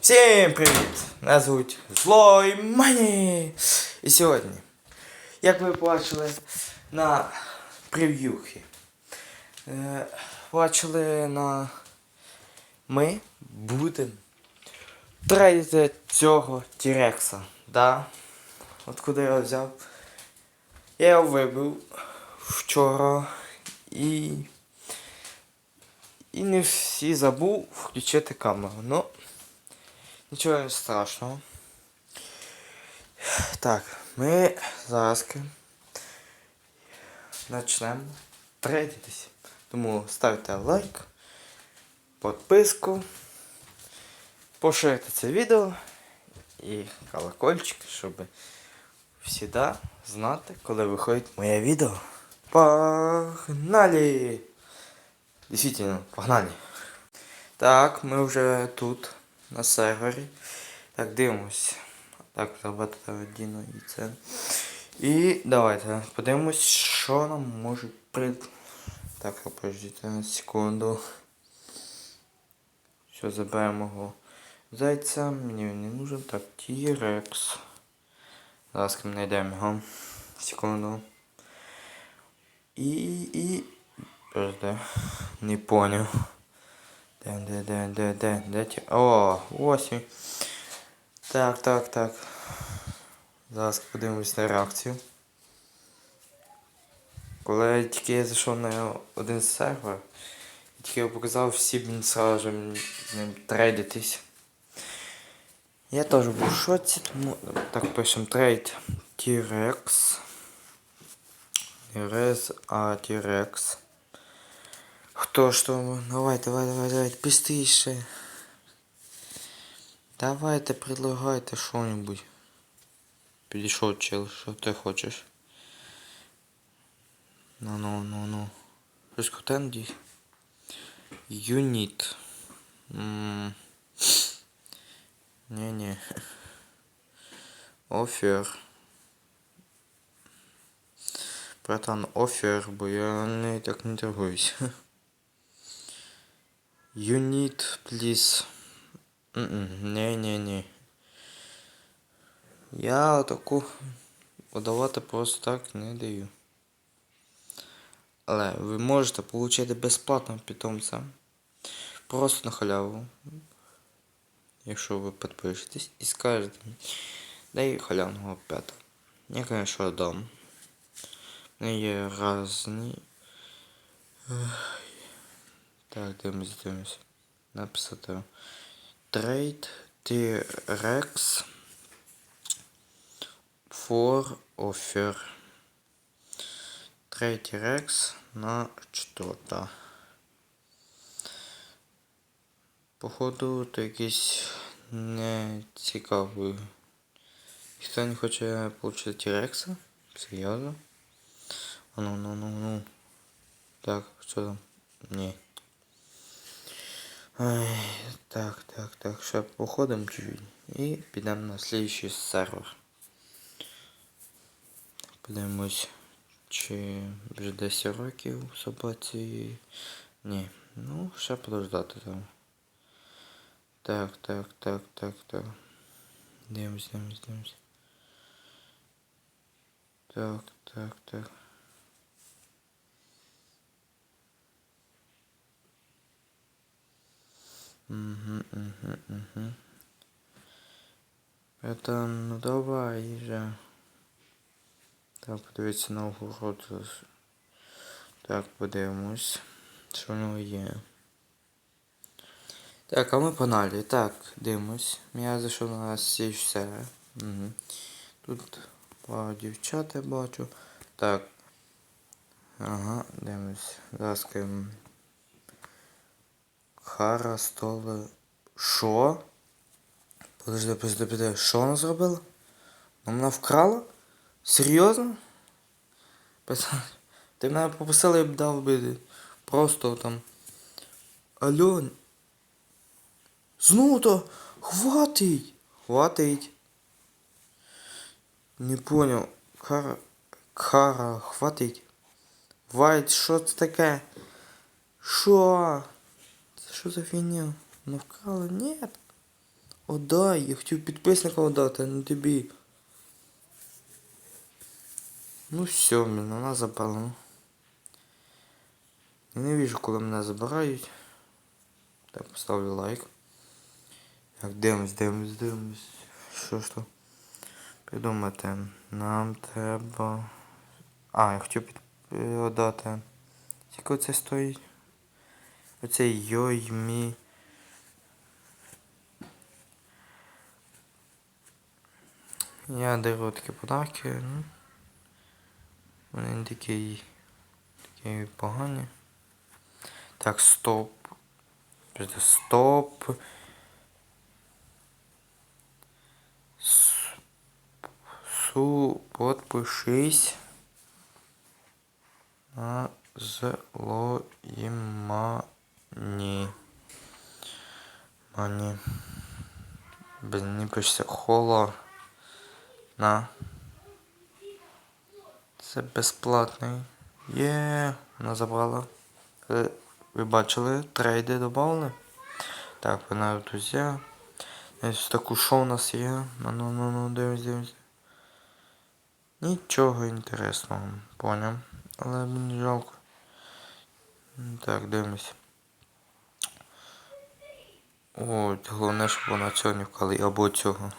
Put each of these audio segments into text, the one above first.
Всім привіт! Мене звуть Злой Мані. І сьогодні, як ви бачили на прев'юхі, бачили на ми будемо трейдити цього Тірекса. Да? От куди я його взяв? Я його вибив вчора і. І не всі забув включити камеру. Ну, нічого страшного. Так, ми зараз почнемо трейдитись. Тому ставте лайк, підписку, поширте це відео і колокольчик, щоб завжди знати, коли виходить моє відео. Погнали! Действительно, погнали. Так, ми вже тут, на сервері. Так, дивимось. Так, забрати Діно і це. І давайте подивимось, що нам може прид... Так, подождіть секунду. Все, заберемо його зайця. Мені він не нужен. Так, T-Rex. Зараз ми знайдемо його. Секунду. І, і... Подожди. Не понял. Де, де, де, де, де, де ті... О, ось. Так, так, так. Зараз подивимось на реакцію. Коли тільки я зайшов на один сервер, і тільки я показав всі він сразу з ним трейдитись. Я теж був в шоці, тому так пишемо трейд T-Rex. Рез, а T-Rex. Хто ж там? Давай, давай, давай, давай, быстріше. Давайте, предлагайте що-нибудь. Підійшов чел, що ти хочеш? Ну, ну, ну, ну. Щось котенді? Юніт. М. Не-не. Офер. Братан, офер, бо я не так не торгуюсь. Юніт, пліз. Не-не-не. Я таку подавати просто так не даю. Але ви можете отримати безплатно питомця. Просто на халяву. Якщо ви підпишетесь і скажете, дай халявного п'ята. Я, конечно, дам. Є різні. Так, дивимось, дивимось. Написати. Trade T-Rex for offer. Trade T-Rex на что-то. Походу, то якийсь не цікавий. Хто не хоче отримати T-Rex? Серйозно? А ну, ну, ну, ну. Так, що там? Ні. Ай, так, так, так, ще походимо чуть-чуть і підемо на слідчий сервер. Подивимось, чи вже 10 років собаці. Ні, ну, ще подождати там. Так, так, так, так, так. Дивимось, дивимось, дивимось. Так, так, так. Угу, угу, угу. Это, ну давай же. Так, подивіться на огород. Так, подивимось. Що в нього є. Так, а ми погнали. Так, дивимось. Я зайшов на сі все. Угу. Тут пару дівчат я бачу. Так. Ага, дивимось. Ким. Хара столе. Що? Подожди, подожди, подожди. Що вона зробила? Ну, Вона вкрала? Серйозно? Ти мене попросила, я б дав би просто там. Алло. Знову то хватить. Хватить. Не понял. Кара. Кара, хватить. Вайт, що це таке? Що? Що за фігня? Ну вкрала? Нет. Отдай, я хотів підписникам отдати, а не тобі. Ну все, блін, вона забрала. ну. Я не вижу, коли мене забирають. Так, поставлю лайк. Так, дивимось, дивимось, дивимось. Що ж то? Придумати. Нам треба. А, я хотів під... отдати. Скільки це стоїть? Оцей йой мі. Я дарю такі подарки. Ну. Вони не такі. такі погані. Так, стоп. Стоп. Су, подпишись на злої мані. Мані. Блин, не пишеться холо. На. Це безплатний. Є, вона забрала. Ви, ви бачили, трейди додали? Так, вона друзі. Ось таку що у нас є. Ну, ну, ну, ну, дивись. Нічого інтересного, поняв. Але мені жалко. Так, дивимось. О, головне, щоб вона цього не вкали, або цього.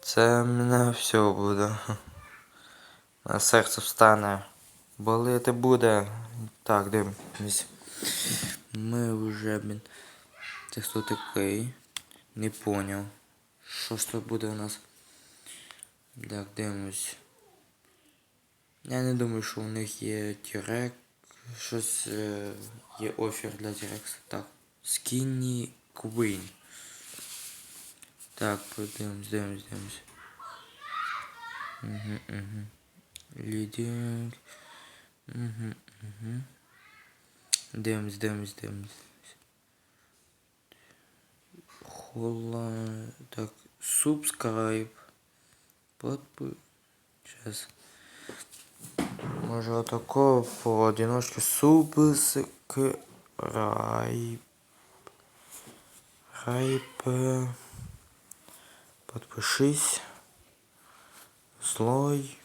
Це мене все буде. На серце встане. Болити буде. Так, дивимось. Ми вже, блін. Це хто такий? Не поняв. Що ж тут буде у нас? Так, дивимось. Я не думаю, що у них є Тірек. Щось е, є офер для Тірекс. Так. Skinny Queen. Так, подивимось, дивимось, дивимось. Угу, угу. Лідінг. Угу, угу. Дивимось, дивимось, дивимось. Хола. Так, subscribe. Подпи... Сейчас. Може отако поодиночке subscribe Хайп. Подпишись. Злой.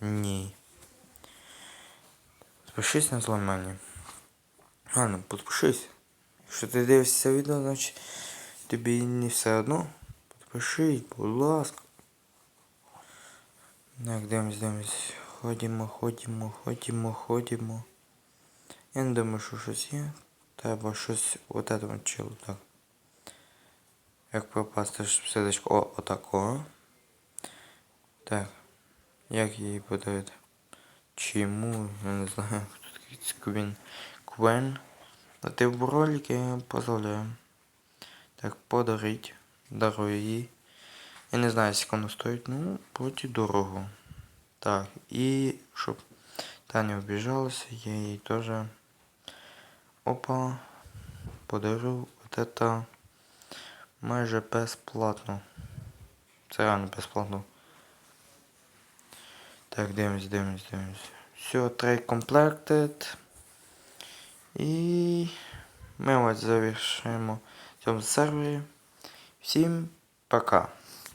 Мани. Подпишись на злой мани. Ладно, подпишись. Якщо ти дивишся це відео, значить тобі не все одно. Подпишись, будь ласка. Так, дивимось, дивимось. Ходимо, ходимо, ходимо, ходимо. Я не думаю, що щось є. Треба щось от этому чилу, так. Як пропасти сидочку. О, отако. Так. Як її подарити? Чому? Я не знаю, хто такий Квін. Квен. А ти в ролики позволяю. Так, подарить. Дарую їй. Я не знаю, скільки воно стоїть, ну, проти дорого. Так, і щоб та не обіжалася, я їй теж опа подарю вот это майже безплатно. Це реально безплатно. Так, дивимось, дивимось, дивимось. Все, трейд комплектед. І ми ось завершуємо в цьому сервері. Всім пока.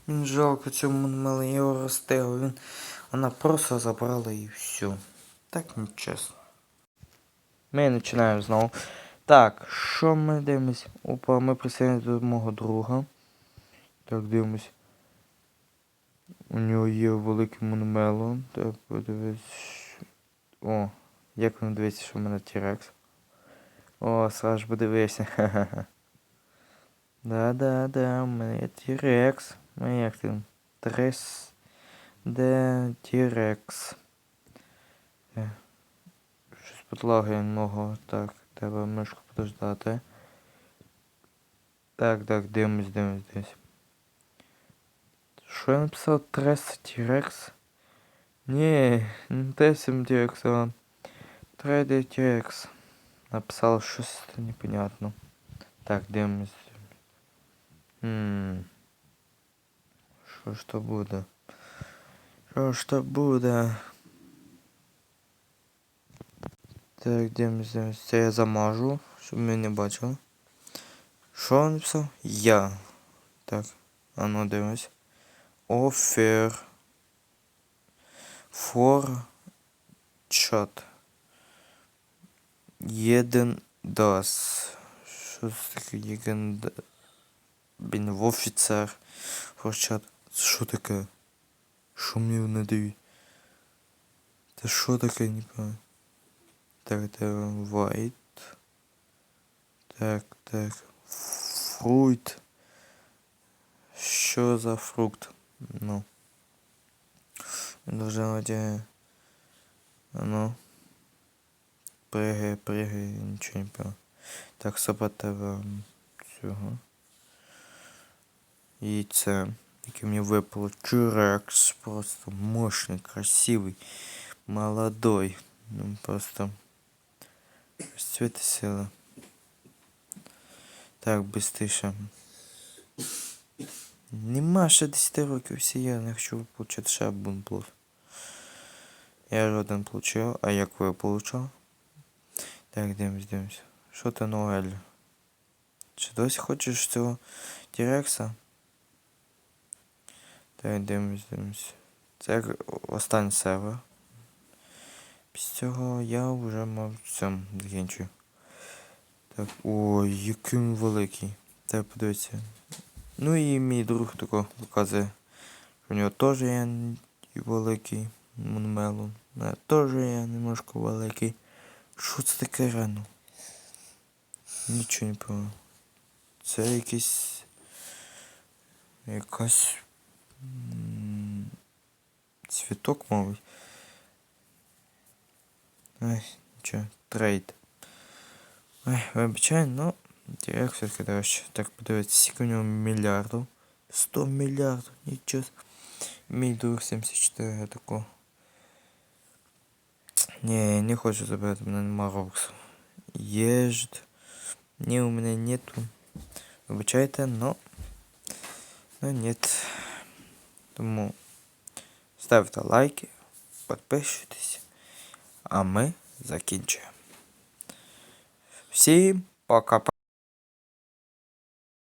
Мені жалко цьому мали його розтегу. Він вона просто забрала і все. Так нечесно. Ми починаємо знову. Так, що ми дивимось? Опа, ми присоединилися до мого друга. Так, дивимось. У нього є великий монумело. Так, подивись. О, як він дивиться, що в мене Тірекс. О, Саш, подивися. Ха-ха-ха. Да-да-да, у мене є Тірекс. Ну як ти? Трес. Де Тірекс. Е, Щось підлагає много. Так, треба мишку подождати. Так, так, дивимось, дивимось, дивимось. Що я написав? Трес Тірекс? Ні, не Тесім Тірекс, а Трейде Тірекс. Написав щось непонятно. Так, дивимось. Хм. Що ж то буде? Що ж то буде? Так, дивимось, дивимось. Це я замажу, щоб ми не бачили. Що він написав? Я. Так, а ну дивись. Offer. For chat. Єден das. Що це таке єден Блін, в офіцер. For chat. Що таке? Що мені вони дають? Це що таке, не пам'ятаю. Так, це white. Так, так. Фрукт. Що за фрукт? Ну. Дуже одягає. Ну. Пригай, пригай, нічого не пам'ятаю. Так, саботера цього. Яйце, яке мені випало. Чурекс. Просто мощный, красивый, молодой. Ну, просто розцвіти сила. Так, быстріше. Нема ще 10 років, всі я не хочу получати ще один плюс. Я ж один получив, а як ви получав? Так, дивимось, дивимось. Що ти Ноель? Чи досі хочеш цього Тірекса? Так, дивимось, дивимось. Це останній сервер. Після цього я вже мав цьому закінчую. Так, ой, який великий. Так, подивіться. Ну і мій друг тако показує. що У нього теж є великий мунмелон. У теж є немножко великий. Що це таке рано? Нічого не пам'ятаю. Це якийсь. Якась. Цвіток, мабуть. Ай, нічого, трейд. Ой, вибачай, ну, Директ все-таки дорожче. Так, подивіться, скільки у нього мільярдів. 100 мільярдів, нічого. с- Мій друг 74, я тако. Ні, я не хочу забирати, у мене нема робоксу. Єжд. Ні, у мене нету. Вибачайте, но... Ну, нет. Тому ставте лайки, підписуйтесь, А ми закінчуємо. Всім пока.